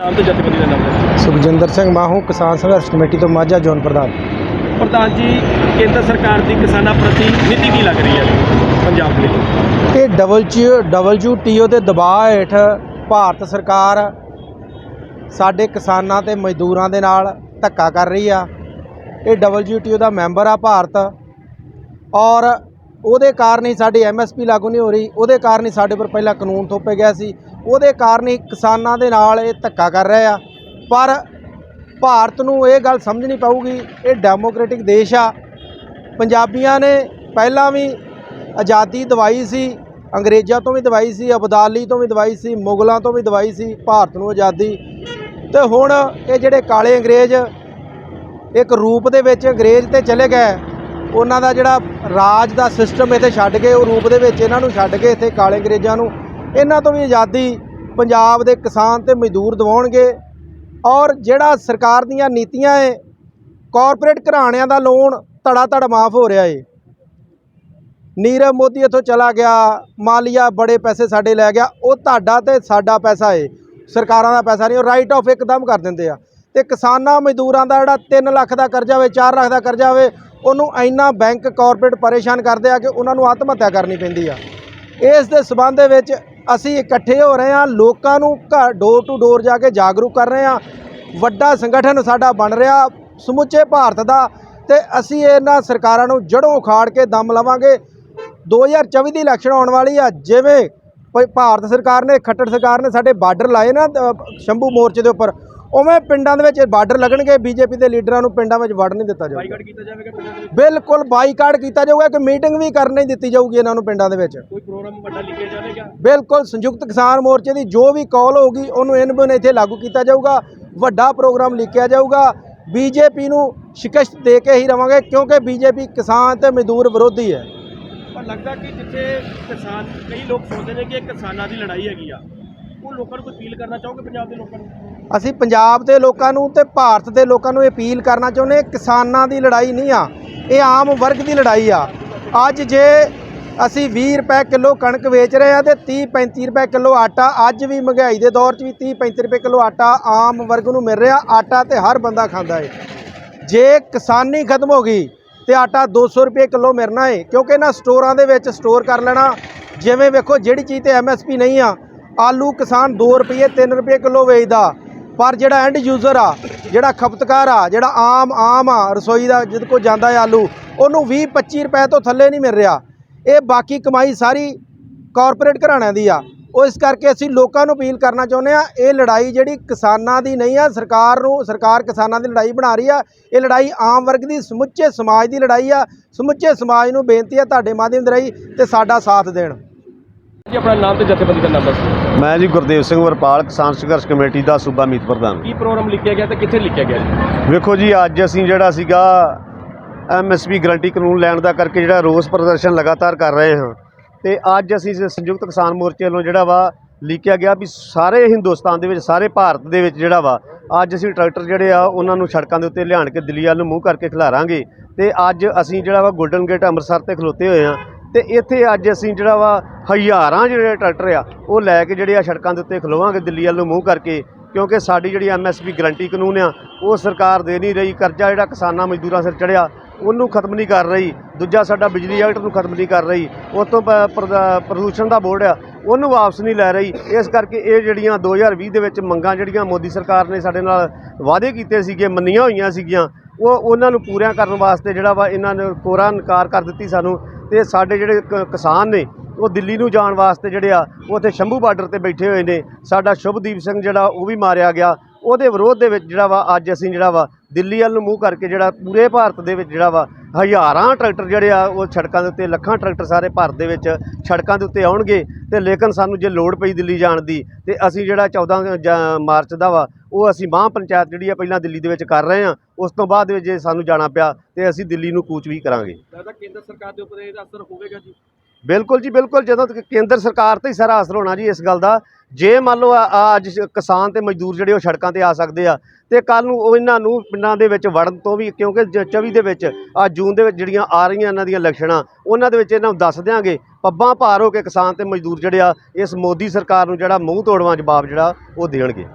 ਨਾਮ ਤੇ ਜਥੇਬੰਦੀ ਦਾ ਨਾਮ ਹੈ ਸੁਖਜਿੰਦਰ ਸਿੰਘ ਮਾਹੂ ਕਿਸਾਨ ਸੰਘਰਸ਼ ਕਮੇਟੀ ਤੋਂ ਮਾਝਾ ਜ਼ੋਨ ਪ੍ਰਧਾਨ। ਪ੍ਰਧਾਨ ਜੀ ਕੇਂਦਰ ਸਰਕਾਰ ਦੀ ਕਿਸਾਨਾਂ ਪ੍ਰਤੀ ਨੀਤੀ ਕੀ ਲੱਗ ਰਹੀ ਹੈ ਪੰਜਾਬ ਲਈ? ਇਹ ਡਬਲਯੂ ਡਬਲਯੂਟੀਓ ਦੇ ਦਬਾਅ ਹੇਠ ਭਾਰਤ ਸਰਕਾਰ ਸਾਡੇ ਕਿਸਾਨਾਂ ਤੇ ਮਜ਼ਦੂਰਾਂ ਦੇ ਨਾਲ ਧੱਕਾ ਕਰ ਰਹੀ ਆ। ਇਹ ਡਬਲਯੂਟੀਓ ਦਾ ਮੈਂਬਰ ਆ ਭਾਰਤ ਔਰ ਉਹਦੇ ਕਾਰਨ ਹੀ ਸਾਡੀ ਐਮਐਸਪੀ ਲਾਗੂ ਨਹੀਂ ਹੋ ਰਹੀ, ਉਹਦੇ ਕਾਰਨ ਹੀ ਸਾਡੇ ਪਰ ਪਹਿਲਾਂ ਕਾਨੂੰਨ ਥੋਪੇ ਗਿਆ ਸੀ, ਉਹਦੇ ਕਾਰਨ ਹੀ ਕਿਸਾਨਾਂ ਦੇ ਨਾਲ ਇਹ ਧੱਕਾ ਕਰ ਰਹੇ ਆ। ਪਰ ਭਾਰਤ ਨੂੰ ਇਹ ਗੱਲ ਸਮਝਣੀ ਪਊਗੀ, ਇਹ ਡੈਮੋਕ੍ਰੈਟਿਕ ਦੇਸ਼ ਆ। ਪੰਜਾਬੀਆਂ ਨੇ ਪਹਿਲਾਂ ਵੀ ਆਜ਼ਾਦੀ ਦਵਾਈ ਸੀ, ਅੰਗਰੇਜ਼ਾਂ ਤੋਂ ਵੀ ਦਵਾਈ ਸੀ, ਅਬਦਾਲੀ ਤੋਂ ਵੀ ਦਵਾਈ ਸੀ, ਮੁਗਲਾਂ ਤੋਂ ਵੀ ਦਵਾਈ ਸੀ, ਭਾਰਤ ਨੂੰ ਆਜ਼ਾਦੀ। ਤੇ ਹੁਣ ਇਹ ਜਿਹੜੇ ਕਾਲੇ ਅੰਗਰੇਜ਼, ਇੱਕ ਰੂਪ ਦੇ ਵਿੱਚ ਅੰਗਰੇਜ਼ ਤੇ ਚਲੇ ਗਏ ਉਹਨਾਂ ਦਾ ਜਿਹੜਾ ਰਾਜ ਦਾ ਸਿਸਟਮ ਇੱਥੇ ਛੱਡ ਕੇ, ਉਹ ਰੂਪ ਦੇ ਵਿੱਚ ਇਹਨਾਂ ਨੂੰ ਛੱਡ ਕੇ ਇੱਥੇ ਕਾਲੇ ਅੰਗਰੇਜ਼ਾਂ ਨੂੰ, ਇਹਨਾਂ ਤੋਂ ਵੀ ਆਜ਼ਾਦੀ ਪੰਜਾਬ ਦੇ ਕਿਸਾਨ ਤੇ ਮਜ਼ਦੂਰ ਦਿਵਾਉਣਗੇ। ਔਰ ਜਿਹੜਾ ਸਰਕਾਰ ਦੀਆਂ ਨੀਤੀਆਂ ਏ ਕਾਰਪੋਰੇਟ ਘਰਾਣਿਆਂ ਦਾ ਲੋਨ ਧੜਾ ਧੜ ਮਾਫ ਹੋ ਰਿਹਾ ਏ। ਨੀਰਵ ਮੋਦੀ ਇੱਥੋਂ ਚਲਾ ਗਿਆ, ਮਾਲੀਆ ਬੜੇ ਪੈਸੇ ਸਾਡੇ ਲੈ ਗਿਆ, ਉਹ ਤੁਹਾਡਾ ਤੇ ਸਾਡਾ ਪੈਸਾ ਏ। ਸਰਕਾਰਾਂ ਦਾ ਪੈਸਾ ਨਹੀਂ, ਉਹ ਰਾਈਟ ਆਫ ਇੱਕਦਮ ਕਰ ਦਿੰਦੇ ਆ। ਤੇ ਕਿਸਾਨਾਂ, ਮਜ਼ਦੂਰਾਂ ਦਾ ਜਿਹੜਾ 3 ਲੱਖ ਦਾ ਕਰਜ਼ਾ ਹੋਵੇ 4 ਲੱਖ ਦਾ ਕਰਜ਼ਾ ਹੋਵੇ ਉਹਨੂੰ ਇੰਨਾ ਬੈਂਕ ਕਾਰਪੋਰੇਟ ਪਰੇਸ਼ਾਨ ਕਰਦੇ ਆ ਕਿ ਉਹਨਾਂ ਨੂੰ ਆਤਮ ਹੱਤਿਆ ਕਰਨੀ ਪੈਂਦੀ ਆ। ਇਸ ਦੇ ਸਬੰਧ ਦੇ ਵਿੱਚ ਅਸੀਂ ਇਕੱਠੇ ਹੋ ਰਹੇ ਹਾਂ ਲੋਕਾਂ ਨੂੰ ਘਰ ਡੋਰ ਟੂ ਡੋਰ ਜਾ ਕੇ ਜਾਗਰੂਕ ਕਰ ਰਹੇ ਹਾਂ ਵੱਡਾ ਸੰਗਠਨ ਸਾਡਾ ਬਣ ਰਿਹਾ, ਸਮੁੱਚੇ ਭਾਰਤ ਦਾ ਤੇ ਅਸੀਂ ਇਹਨਾਂ ਸਰਕਾਰਾਂ ਨੂੰ ਜੜੋਂ ਉਖਾੜ ਕੇ ਦਮ ਲਵਾਂਗੇ। 2024 ਦੀ ਇਲੈਕਸ਼ਨ ਆਉਣ ਵਾਲੀ ਆ, ਜਿਵੇਂ ਭ- ਭਾਰਤ ਸਰਕਾਰ ਨੇ, ਖੱਟੜ ਸਰਕਾਰ ਨੇ ਸਾਡੇ ਬਾਰਡਰ ਲਾਏ ਨਾ ਸ਼ੰਭੂ ਮੋਰਚੇ ਦੇ ਉੱਪਰ ਉਵੇਂ ਪਿੰਡਾਂ ਦੇ ਵਿੱਚ ਬਾਰਡਰ ਲੱਗਣਗੇ ਬੀਜੇਪੀ ਦੇ ਲੀਡਰਾਂ ਨੂੰ ਪਿੰਡਾਂ ਵਿੱਚ ਵੜ ਨਹੀਂ ਦਿੱਤਾ ਜਾਊਗਾ। ਬਾਈਕਾਟ ਕੀਤਾ ਜਾਵੇਗਾ ਪਿੰਡਾਂ ਦੇ ਵਿੱਚ? ਬਿਲਕੁਲ ਬਾਈਕਾਟ ਕੀਤਾ ਜਾਊਗਾ ਕਿ ਮੀਟਿੰਗ ਵੀ ਕਰਨ ਨਹੀਂ ਦਿੱਤੀ ਜਾਊਗੀ ਇਹਨਾਂ ਨੂੰ ਪਿੰਡਾਂ ਦੇ ਵਿੱਚ। ਕੋਈ ਪ੍ਰੋਗਰਾਮ ਵੱਡਾ ਲਿਖਿਆ ਜਾਵੇਗਾ ਬਿਲਕੁਲ ਸੰਯੁਕਤ ਕਿਸਾਨ ਮੋਰਚੇ ਦੀ ਜੋ ਵੀ ਕਾਲ ਹੋਊਗੀ ਉਹਨੂੰ ਇਨਬਨ ਇੱਥੇ ਲਾਗੂ ਕੀਤਾ ਜਾਊਗਾ ਵੱਡਾ ਪ੍ਰੋਗਰਾਮ ਲਿਖਿਆ ਜਾਊਗਾ। ਬੀਜੇਪੀ ਨੂੰ ਸ਼ਿਕਸਤ ਦੇ ਕੇ ਹੀ ਰਵਾਂਗੇ ਕਿਉਂਕਿ ਬੀਜੇਪੀ ਕਿਸਾਨ ਤੇ ਮਜ਼ਦੂਰ ਵਿਰੋਧੀ ਹੈ। ਪਰ ਲੱਗਦਾ ਕਿ ਜਿੱਥੇ ਕਿਸਾਨ ਕਈ ਲੋਕ ਸੋਚਦੇ ਨੇ ਕਿ ਇਹ ਕਿਸਾਨਾਂ ਦੀ ਲੜਾਈ ਹੈਗੀ ਆ। ਉਹ ਲੋਕਾਂ ਨੂੰ ਕੋਈ ਅਪੀਲ ਕਰਨਾ ਚਾਹੋਗੇ ਪੰਜਾਬ ਦੇ ਲੋਕਾਂ ਨੂੰ? ਅਸੀਂ ਪੰਜਾਬ ਦੇ ਲੋਕਾਂ ਨੂੰ ਤੇ ਭਾਰਤ ਦੇ ਲੋਕਾਂ ਨੂੰ ਅਪੀਲ ਕਰਨਾ ਚਾਹੁੰਦੇ ਕਿਸਾਨਾਂ ਦੀ ਲੜਾਈ ਨਹੀਂ ਆ, ਇਹ ਆਮ ਵਰਗ ਦੀ ਲੜਾਈ ਆ। ਅੱਜ ਜੇ ਅਸੀਂ 20 ਰੁਪਏ ਕਿਲੋ ਕਣਕ ਵੇਚ ਰਹੇ ਆ ਤੇ 30 35 ਰੁਪਏ ਕਿਲੋ ਆਟਾ, ਅੱਜ ਵੀ ਮਹਿੰਗਾਈ ਦੇ ਦੌਰ 'ਚ ਵੀ 30 35 ਰੁਪਏ ਕਿਲੋ ਆਟਾ ਆਮ ਵਰਗ ਨੂੰ ਮਿਲ ਰਿਹਾ, ਆਟਾ ਤੇ ਹਰ ਬੰਦਾ ਖਾਂਦਾ ਏ। ਜੇ ਕਿਸਾਨੀ ਖਤਮ ਹੋ ਗਈ ਤੇ ਆਟਾ 200 ਰੁਪਏ ਕਿਲੋ ਮਿਲਣਾ ਏ, ਕਿਉਂਕਿ ਇਹਨਾਂ ਸਟੋਰਾਂ ਦੇ ਵਿੱਚ ਸਟੋਰ ਕਰ ਲੈਣਾ, ਜਿਵੇਂ ਵੇਖੋ ਜਿਹੜੀ ਚੀਜ਼ ਤੇ ਐਮਐਸਪੀ ਨਹੀਂ ਆ, ਆਲੂ ਕਿਸਾਨ 2 ਰੁਪਏ 3 ਰੁਪਏ ਕਿਲੋ ਵੇਚਦਾ ਪਰ ਜਿਹੜਾ ਐਂਡ ਯੂਜ਼ਰ ਆ, ਜਿਹੜਾ ਖਪਤਕਾਰ ਆ, ਜਿਹੜਾ ਆਮ ਆਮ ਆ, ਰਸੋਈ ਦਾ ਜਿਹਦੇ ਕੋਲ ਜਾਂਦਾ ਹੈ ਆਲੂ, ਉਹਨੂੰ 20 25 ਰੁਪਏ ਤੋਂ ਥੱਲੇ ਨਹੀਂ ਮਿਲ ਰਿਹਾ। ਇਹ ਬਾਕੀ ਕਮਾਈ ਸਾਰੀ ਕਾਰਪੋਰੇਟ ਘਰਾਣਿਆਂ ਦੀ ਆ। ਉਹ ਇਸ ਕਰਕੇ ਅਸੀਂ ਲੋਕਾਂ ਨੂੰ ਅਪੀਲ ਕਰਨਾ ਚਾਹੁੰਦੇ ਆ ਇਹ ਲੜਾਈ ਜਿਹੜੀ ਕਿਸਾਨਾਂ ਦੀ ਨਹੀਂ ਆ, ਸਰਕਾਰ ਨੂੰ, ਸਰਕਾਰ ਕਿਸਾਨਾਂ ਦੀ ਲੜਾਈ ਬਣਾ ਰਹੀ ਆ। ਇਹ ਲੜਾਈ ਆਮ ਵਰਗ ਦੀ, ਸਮੁੱਚੇ ਸਮਾਜ ਦੀ ਲੜਾਈ ਆ। ਸਮੁੱਚੇ ਸਮਾਜ ਨੂੰ ਬੇਨਤੀ ਆ ਤੁਹਾਡੇ ਮਾਧਿਅਮ ਦੇ ਰਾਹੀਂ ਤੇ ਸਾਡਾ ਸਾਥ ਦੇਣ। ਜੀ, ਆਪਣਾ ਨਾਮ ਤੇ ਜਥੇਬੰਦੀ ਦਾ ਨਾਮ ਦੱਸੋ ਮੈਂ ਜੀ ਗੁਰਦੇਵ ਸਿੰਘ ਵਰਪਾਲ ਕਿਸਾਨ ਸੰਘਰਸ਼ ਕਮੇਟੀ ਦਾ ਸੂਬਾ ਮੀਤ ਪ੍ਰਧਾਨ। ਕੀ ਪ੍ਰੋਗਰਾਮ ਲਿਖਿਆ ਗਿਆ ਤੇ ਕਿੱਥੇ ਲਿਖਿਆ ਗਿਆ? ਜੀ ਵੇਖੋ ਜੀ ਅੱਜ ਅਸੀਂ ਜਿਹੜਾ ਸੀਗਾ ਐਮਐਸਪੀ ਗਰੰਟੀ ਕਾਨੂੰਨ ਲੈਣ ਦਾ ਕਰਕੇ ਜਿਹੜਾ ਰੋਸ ਪ੍ਰਦਰਸ਼ਨ ਲਗਾਤਾਰ ਕਰ ਰਹੇ ਹਾਂ। ਤੇ ਅੱਜ ਅਸੀਂ ਸੰਯੁਕਤ ਕਿਸਾਨ ਮੋਰਚੇ ਵੱਲੋਂ ਜਿਹੜਾ ਵਾ ਲਿਖਿਆ ਗਿਆ ਵੀ ਸਾਰੇ ਹਿੰਦੁਸਤਾਨ ਦੇ ਵਿੱਚ ਸਾਰੇ ਭਾਰਤ ਦੇ ਵਿੱਚ ਜਿਹੜਾ ਵਾ ਅੱਜ ਅਸੀਂ ਟਰੈਕਟਰ ਜਿਹੜੇ ਆ ਉਹਨਾਂ ਨੂੰ ਸੜਕਾਂ ਦੇ ਉੱਤੇ ਲਿਆਣ ਕੇ ਦਿੱਲੀ ਵੱਲ ਨੂੰ ਮੂੰਹ ਕਰਕੇ ਖਿਲਾਰਾਂਗੇ। ਤੇ ਅੱਜ ਅਸੀਂ ਜਿਹੜਾ ਵਾ ਗੋਲਡਨ ਗੇਟ ਅੰਮ੍ਰਿਤਸਰ ਤੇ ਖਲੋਤੇ ਹੋਏ ਆ ਤੇ ਇੱਥੇ ਅੱਜ ਅਸੀਂ ਜਿਹੜਾ ਵਾ ਹਜ਼ਾਰਾਂ ਜਿਹੜੇ ਟਰੈਕਟਰ ਆ, ਉਹ ਲੈ ਕੇ ਜਿਹੜੇ ਆ ਸੜਕਾਂ ਦੇ ਉੱਤੇ ਖਲੋਵਾਂਗੇ ਦਿੱਲੀ ਵੱਲ ਨੂੰ ਮੂੰਹ ਕਰਕੇ, ਕਿਉਂਕਿ ਸਾਡੀ ਜਿਹੜੀ ਐਮਐਸਪੀ ਗਰੰਟੀ ਕਾਨੂੰਨ ਆ, ਉਹ ਸਰਕਾਰ ਦੇ ਨਹੀਂ ਰਹੀ, ਕਰਜ਼ਾ ਜਿਹੜਾ ਕਿਸਾਨਾਂ ਮਜ਼ਦੂਰਾਂ ਸਿਰ ਚੜਿਆ ਉਹਨੂੰ ਖਤਮ ਨਹੀਂ ਕਰ ਰਹੀ, ਦੂਜਾ ਸਾਡਾ ਬਿਜਲੀ ਐਕਟ ਨੂੰ ਖਤਮ ਨਹੀਂ ਕਰ ਰਹੀ ਉਸ ਤੋਂ ਪ- ਪ੍ਰਦਾ- ਪ੍ਰਦੂਸ਼ਣ ਦਾ ਬੋਰਡ ਆ, ਉਹਨੂੰ ਵਾਪਸ ਨਹੀਂ ਲੈ ਰਹੀ, ਇਸ ਕਰਕੇ ਇਹ ਜਿਹੜੀਆਂ 2020 ਦੇ ਵਿੱਚ ਮੰਗਾਂ ਜਿਹੜੀਆਂ ਮੋਦੀ ਸਰਕਾਰ ਨੇ ਸਾਡੇ ਨਾਲ ਵਾਅਦੇ ਕੀਤੇ ਸੀਗੇ, ਮੰਨੀਆਂ ਹੋਈਆਂ ਸੀਗੀਆਂ, ਉਹ ਉਹਨਾਂ ਨੂੰ ਪੂਰੀਆਂ ਕਰਨ ਵਾਸਤੇ ਜਿਹੜਾ ਵਾ ਇਹਨਾਂ ਨੇ ਕੋਰਾ ਇਨਕਾਰ ਕਰ ਦਿੱਤੀ ਸਾਨੂੰ ਤੇ ਸਾਡੇ ਜਿਹੜੇ ਕ- ਕਿਸਾਨ ਨੇ, ਉਹ ਦਿੱਲੀ ਨੂੰ ਜਾਣ ਵਾਸਤੇ ਜਿਹੜੇ ਆ, ਉਹ ਉੱਥੇ ਸ਼ੰਭੂ ਬਾਰਡਰ ਤੇ ਬੈਠੇ ਹੋਏ ਨੇ। ਸਾਡਾ ਸ਼ੁਭਦੀਪ ਸਿੰਘ ਜਿਹੜਾ, ਉਹ ਵੀ ਮਾਰਿਆ ਗਿਆ। ਉਹਦੇ ਵਿਰੋਧ ਦੇ ਵਿੱਚ ਜਿਹੜਾ ਵਾ, ਅੱਜ ਅਸੀਂ ਜਿਹੜਾ ਵਾ, ਦਿੱਲੀ ਵੱਲ ਨੂੰ ਮੂੰਹ ਕਰਕੇ ਜਿਹੜਾ ਪੂਰੇ ਭਾਰਤ ਦੇ ਵਿੱਚ ਜਿਹੜਾ ਵਾ, ਹਜ਼ਾਰਾਂ ਟਰੈਕਟਰ ਜਿਹੜੇ ਆ, ਉਹ ਸੜਕਾਂ ਦੇ ਉੱਤੇ, ਲੱਖਾਂ ਟਰੈਕਟਰ ਸਾਰੇ ਭਾਰਤ ਦੇ ਵਿੱਚ ਸੜਕਾਂ ਦੇ ਉੱਤੇ ਆਉਣਗੇ ਤੇ ਲੇਕਿਨ ਸਾਨੂੰ ਜੇ ਲੋੜ ਪਈ ਦਿੱਲੀ ਜਾਣ ਦੀ, ਤੇ ਅਸੀਂ ਜਿਹੜਾ 14 ਜਾਂ ਮਾਰਚ ਦਾ ਵਾ, ਉਹ ਅਸੀਂ ਮਾਂ ਪੰਚਾਇਤ ਜਿਹੜੀ ਆ ਪਹਿਲਾਂ ਦਿੱਲੀ ਦੇ ਵਿੱਚ ਕਰ ਰਹੇ ਹਾਂ, ਉਸ ਤੋਂ ਬਾਅਦ ਜੇ ਸਾਨੂੰ ਜਾਣਾ ਪਿਆ, ਤੇ ਅਸੀਂ ਦਿੱਲੀ ਨੂੰ ਕੂਚ ਵੀ ਕਰਾਂਗੇ। ਲੱਗਦਾ ਕੇਂਦਰ ਸਰਕਾਰ ਦੇ ਉੱਪਰ ਇਹਦਾ ਅਸਰ ਹੋਵੇਗਾ ਜੀ? ਬਿਲਕੁਲ ਜੀ, ਬਿਲਕੁਲ। ਜਦੋਂ ਤੱਕ ਕੇਂਦਰ ਸਰਕਾਰ ਤੇ ਹੀ ਸਾਰਾ ਅਸਰ ਹੋਣਾ ਜੀ ਇਸ ਗੱਲ ਦਾ। ਜੇ ਮੰਨ ਲਓ ਅੱਜ ਕਿਸਾਨ ਤੇ ਮਜ਼ਦੂਰ ਜਿਹੜੇ ਉਹ ਸੜਕਾਂ ਤੇ ਆ ਸਕਦੇ ਆ, ਤੇ ਕੱਲ ਨੂੰ ਉਹ ਇਹਨਾਂ ਨੂੰ ਪਿੰਡਾਂ ਦੇ ਵਿੱਚ ਵੜਨ ਤੋਂ ਵੀ, ਕਿਉਂਕਿ ਜ- 24 ਦੇ ਵਿੱਚ, ਆ ਜੂਨ ਦੇ ਵਿੱਚ ਜਿਹੜੀਆਂ ਆ ਰਹੀਆਂ ਇਹਨਾਂ ਦੀਆਂ ਇਲੈਕਸ਼ਨਾਂ ਉਹਨਾਂ ਦੇ ਵਿੱਚ ਇਹਨਾਂ ਨੂੰ ਦੱਸ ਦਿਆਂਗੇ। ਪੱਬਾਂ ਭਾਰ ਹੋ ਕੇ ਕਿਸਾਨ ਤੇ ਮਜ਼ਦੂਰ ਜਿਹੜੇ ਆ, ਇਸ ਮੋਦੀ ਸਰਕਾਰ ਨੂੰ ਜਿਹੜਾ ਮੂੰਹ ਤੋੜਵਾਂ ਜਵਾਬ ਜਿਹੜਾ, ਉਹ ਦੇਣਗੇ।